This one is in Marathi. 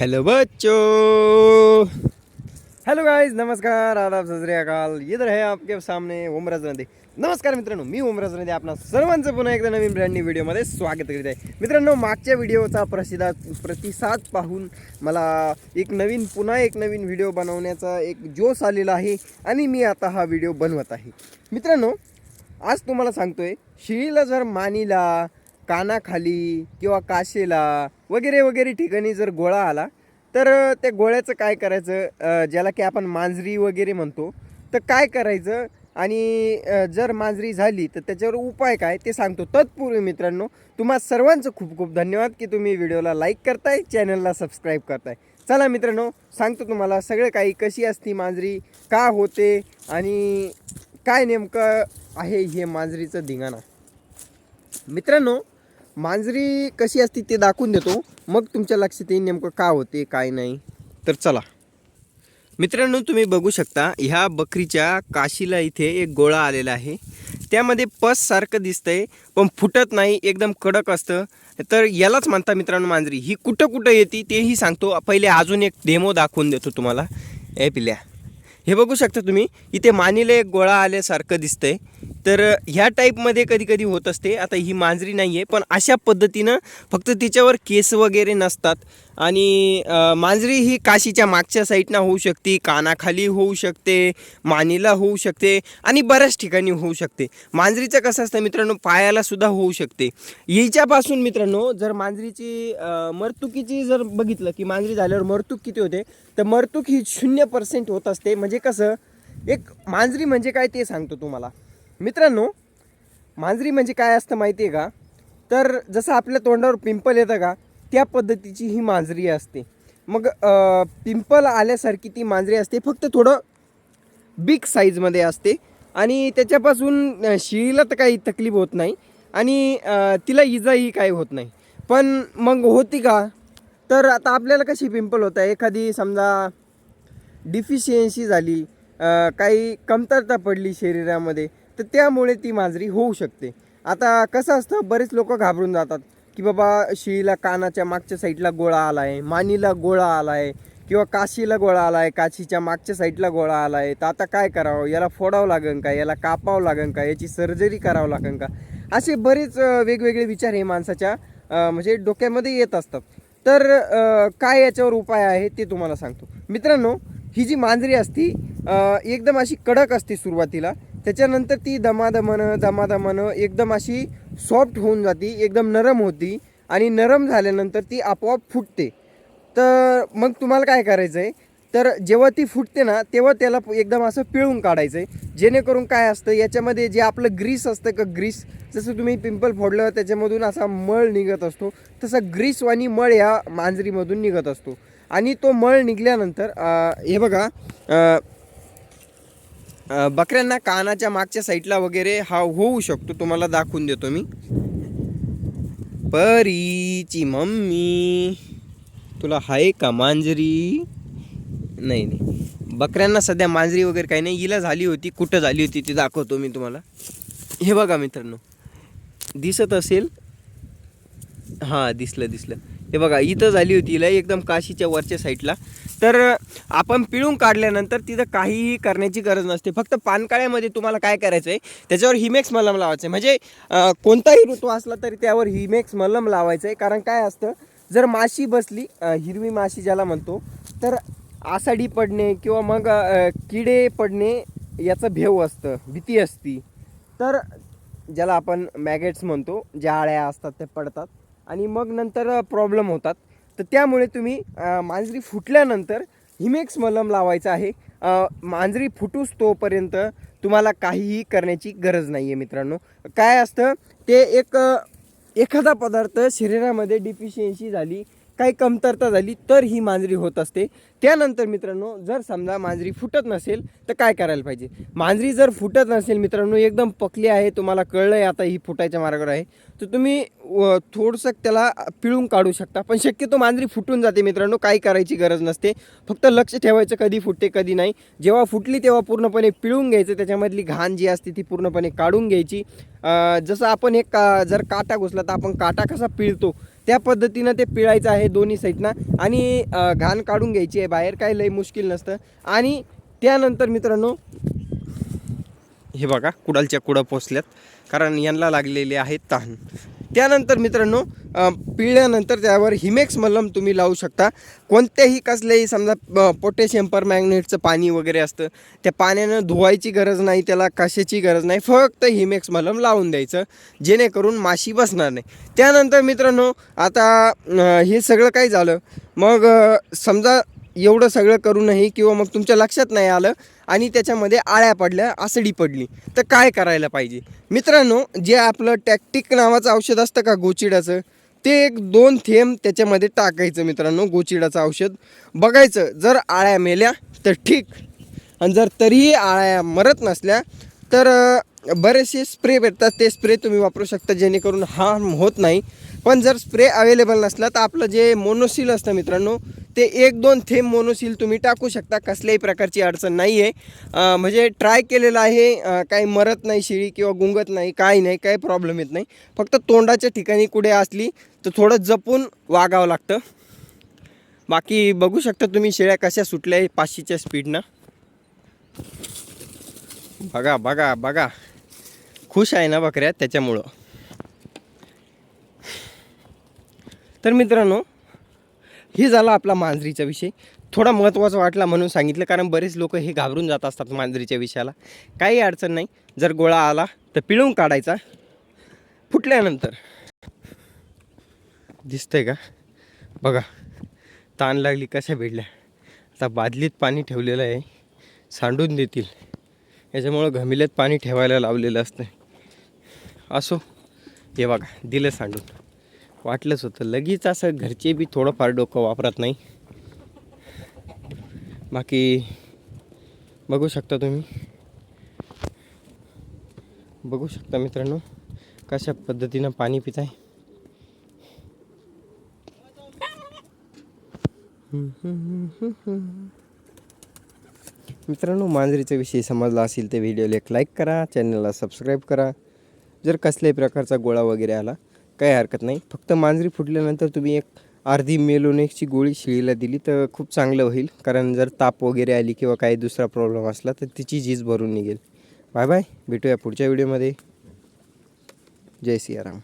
हॅलो बच्चो। हॅलो गाईज नमस्कार आदाब सत अकाल। इधर है आपके सामने ओमराज नदी। नमस्कार मित्रांनो मी ओमराज नदी. आपणा सर्वांचं पुन्हा एकदा नवीन ब्रँड व्हिडिओमध्ये स्वागत करीत आहे. मित्रांनो मागच्या व्हिडिओचा प्रसिदा प्रतिसाद पाहून मला एक नवीन पुन्हा एक नवीन व्हिडिओ बनवण्याचा एक जोश आलेला आहे आणि मी आता हा व्हिडिओ बनवत आहे. मित्रांनो आज तुम्हाला सांगतोय शिळीला जर मानीला कानाखाली किंवा काशेला वगैरे वगैरे ठिकाणी जर गोळा आला तर त्या गोळ्याचं काय करायचं? ज्याला की आपण मांजरी वगैरे म्हणतो तर काय करायचं? आणि जर मांजरी झाली तर त्याच्यावर उपाय काय? ते सांगतो. तत्पूर्वी मित्रांनो तुम्हा सर्वांचं खूप खूप धन्यवाद की तुम्ही व्हिडिओला लाईक करताय चॅनलला सबस्क्राईब करताय. चला मित्रांनो सांगतो तुम्हाला सगळं काही कशी असती मांजरी का होते आणि काय नेमकं आहे हे मांजरीचं धिंगाणा. मित्रांनो मांजरी कशी असते ते दाखवून देतो. मग तुमच्या लक्षात येईल नेमकं का होते काय नाही. तर चला. मित्रांनो तुम्ही बघू शकता ह्या बकरीच्या काशीला इथे एक गोळा आलेला आहे. त्यामध्ये पस सारखं दिसतंय पण फुटत नाही एकदम कडक असतं. तर यालाच म्हणता मित्रांनो मांजरी. ही कुठं कुठं येते तेही सांगतो. पहिले अजून एक डेमो दाखवून देतो तुम्हाला. ए पिल्या. हे बघू शकता तुम्ही इथे मानीला एक गोळा आल्यासारखं दिसतंय. तर ह्या टाईपमध्ये कधी कधी होत असते. आता ही मांजरी नाही आहे पण अशा पद्धतीनं फक्त तिच्यावर केस वगैरे नसतात. आणि मांजरी ही काशीच्या मागच्या साईडनं होऊ शकते कानाखाली होऊ शकते मानीला होऊ शकते आणि बऱ्याच ठिकाणी होऊ शकते. मांजरीचं कसं असतं मित्रांनो पायाला सुद्धा होऊ शकते. याच्यापासून मित्रांनो जर मांजरीची मर्तुकीची मरतुकीची जर बघितलं की मांजरी झाल्यावर मरतूक किती होते तर मरतूक ही शून्य पर्सेंट होत असते. म्हणजे कसं एक मांजरी म्हणजे काय ते सांगतो तुम्हाला. मित्रांनो मांजरी म्हणजे काय असतं माहिती आहे का? तर जसं आपल्या तोंडावर पिंपल येतं का त्या पद्धतीची ही मांजरी असते. मग पिंपल आल्यासारखी ती मांजरी असते. फक्त थोडं बिग साईजमध्ये असते. आणि त्याच्यापासून शिळीला तर काही तकलीफ होत नाही. आणि तिला इजाही काही होत नाही. पण मग होती का? तर आता आपल्याला कशी पिंपल होत? आहे एखादी समजा डिफिशियन्सी झाली काही कमतरता पडली शरीरामध्ये तर त्यामुळे ती मांजरी होऊ शकते. आता कसं असतं? बरेच लोक घाबरून जातात. की बाबा शिळीला कानाच्या मागच्या साईडला गोळा आला आहे मानीला गोळा आला आहे किंवा काशीला गोळा आला आहे काशीच्या मागच्या साईडला गोळा आला आहे तर आता काय करावं? याला फोडावं लागेल का? याला कापावं लागेल का? याची सर्जरी करावं लागेल का? असे बरेच वेगवेगळे विचार हे माणसाच्या म्हणजे डोक्यामध्ये येत असतात. तर काय याच्यावर उपाय आहे ते तुम्हाला सांगतो. मित्रांनो ही जी मांजरी असती एकदम अशी कडक असते सुरुवातीला त्याच्यानंतर ती दमादमानं दमादमानं एकदम अशी सॉफ्ट होऊन जाती एकदम नरम होती आणि नरम झाल्यानंतर ती आपोआप फुटते. तर मग तुम्हाला काय करायचं आहे तर जेव्हा ती फुटते ना तेव्हा त्याला एकदम असं पिळून काढायचं आहे जेणेकरून काय असतं याच्यामध्ये जे आपलं ग्रीस असतं का ग्रीस जसं तुम्ही पिंपल फोडलं त्याच्यामधून असा मळ निघत असतो. तसं आणि मळ या मांजरीमधून निघत असतो. आणि तो मळ निघल्यानंतर हे बघा बकऱ्यांना कानाच्या मागच्या साईडला वगैरे हा होऊ शकतो तुम्हाला दाखवून देतो मी. परीची मम्मी. तुला हाय का मांजरी? नाही नाही. बकऱ्यांना सध्या मांजरी वगैरे काही नाही. हिला झाली होती कुठं झाली होती ती दाखवतो मी तुम्हाला. हे बघा मित्रांनो दिसत असेल? हां दिसलं दिसलं. हे बघा इथं झाली होती हिला एकदम काशीच्या वरच्या साईडला. तर आपण पिळून काढल्यानंतर तिथं काहीही करण्याची गरज नसते. फक्त पानकाळ्यामध्ये तुम्हाला काय करायचं आहे त्याच्यावर हिमेक्स मलम लावायचं आहे म्हणजे कोणताही ऋतू असला तरी त्यावर हिमेक्स मलम लावायचं आहे कारण काय असतं जर माशी बसली हिरवी माशी ज्याला म्हणतो तर आसाडी पडणे किंवा मग किडे पडणे याचं भेव असतं भीती असती. तर ज्याला आपण मॅगेट्स म्हणतो ज्या आळ्या असतात ते पडतात. आणि मग नंतर प्रॉब्लेम होतात. तर त्यामुळे तुम्ही मांजरी फुटल्यानंतर हिमेक्स मलम लावायचं आहे. मांजरी फुटूस तोपर्यंत तुम्हाला काहीही करण्याची गरज नाही आहे मित्रांनो. काय असतं ते एक एखादा पदार्थ शरीरामध्ये डिफिशियन्सी झाली काही कमतरता झाली तर ही मांजरी होत असते. त्यानंतर मित्रांनो जर समजा मांजरी फुटत नसेल तर काय करायला पाहिजे? मांजरी जर फुटत नसेल मित्रांनो एकदम पकली आहे तुम्हाला कळलं आहे आता ही फुटायच्या मार्गावर आहे तर तुम्ही व- थोडंसं त्याला पिळून काढू शकता. पण शक्यतो मांजरी फुटून जाते मित्रांनो काही करायची गरज नसते. फक्त लक्ष ठेवायचं कधी फुटते कधी नाही. जेव्हा फुटली तेव्हा पूर्णपणे पिळून घ्यायचं त्याच्यामधली घाण जी असते ती पूर्णपणे काढून घ्यायची. जसं आपण एक का जर काटा घुसला तर आपण काटा कसा पिळतो त्या पद्धतीनं ते पिळायचं आहे दोन्ही साईडनं आणि घाण काढून घ्यायची आहे बाहेर काय लई मुश्किल नसतं. आणि त्यानंतर मित्रांनो हे बघा कुडालच्या कुडं पोचल्यात कारण यांना लागलेले आहेत तहान. त्यानंतर मित्रांनो पिळल्यानंतर त्यावर हिमेक्स मलम तुम्ही लावू शकता. कोणत्याही कसल्याही समजा पोटॅशियम पर मॅग्नेटचं पाणी वगैरे असतं त्या पाण्यानं धुवायची गरज नाही त्याला कशाची गरज नाही फक्त हिमेक्स मलम लावून द्यायचं जेणेकरून माशी बसणार नाही. त्यानंतर मित्रांनो आता हे सगळं काही झालं? मग समजा एवढं सगळं करूनही किंवा मग तुमच्या लक्षात नाही आलं आणि त्याच्यामध्ये आळ्या पडल्या आसडी पडली. तर काय करायला पाहिजे? मित्रांनो जे आपलं टॅक्टिक नावाचं औषध असतं का गोचिडाचं ते एक दोन थेंब त्याच्यामध्ये टाकायचं मित्रांनो गोचिडाचं औषध. बघायचं जर आळ्या मेल्या तर ठीक. आणि जर तरीही आळ्या मरत नसल्या तर बरेचसे स्प्रे भेटतात. ते स्प्रे तुम्ही वापरू शकता जेणेकरून हार्म होत नाही. पण जर स्प्रे अवेलेबल नसला तर आपलं जे मोनोसील असतं मित्रांनो ते एक दोन थेंब मोनोसील तुम्ही टाकू शकता कसल्याही प्रकारची अडचण नाही आहे म्हणजे ट्राय केलेलं आहे काही मरत नाही शिळी किंवा गुंगत नाही काही नाही काही प्रॉब्लेम येत नाही. फक्त तोंडाच्या ठिकाणी कुठे असली तर थोडं जपून वागावं लागतं. बाकी बघू शकता तुम्ही शेळ्या कशा सुटल्या पाचशेच्या स्पीडनं. बघा बघा बघा. खुश आहे ना बकऱ्या त्याच्यामुळं? तर मित्रांनो हे झाला आपला मांजरीचा विषय. थोडा महत्त्वाचा वाटला म्हणून सांगितलं कारण बरेच लोक हे घाबरून जात असतात मांजरीच्या विषयाला. काही अडचण नाही. जर गोळा आला तर पिळून काढायचा. फुटल्यानंतर. दिसतंय का? बघा ताण लागली कशा भिडल्या? आता बादलीत पाणी ठेवलेलं आहे. सांडून देतील. याच्यामुळं घमिल्यात पाणी ठेवायला लावलेलं असतं असो हे बघा दिलं सांडून. वाटलंच होतं. लगेच असं घरचे बी थोडंफार डोकं वापरत नाही. बाकी बघू शकता तुम्ही. बघू शकता मित्रांनो कशा पद्धतीनं पाणी पित आहे मित्रांनो मांजरीचा विषय समजला असेल तर व्हिडिओला एक लाईक करा चॅनलला सबस्क्राईब करा. जर कसल्याही प्रकारचा गोळा वगैरे आला काही हरकत नाही. फक्त मांजरी फुटल्यानंतर तुम्ही एक अर्धी मेलोनेकची गोळी शिळीला दिली तर खूप चांगलं होईल. कारण जर ताप वगैरे आली किंवा काही दुसरा प्रॉब्लेम असला तर तिची झीज भरून निघेल. बाय बाय भेटूया पुढच्या व्हिडिओमध्ये जय सियाराम.